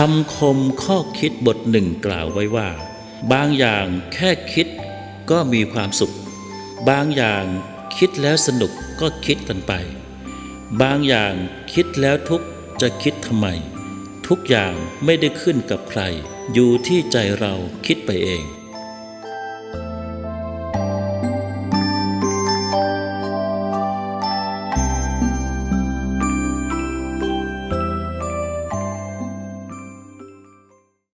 คำคมข้อคิดบทหนึ่งกล่าวไว้ว่า บางอย่างแค่คิดก็มีความสุข บางอย่างคิดแล้วสนุกก็คิดกันไป บางอย่างคิดแล้วทุกจะคิดทำไม ทุกอย่างไม่ได้ขึ้นกับใคร อยู่ที่ใจเราคิดไปเอง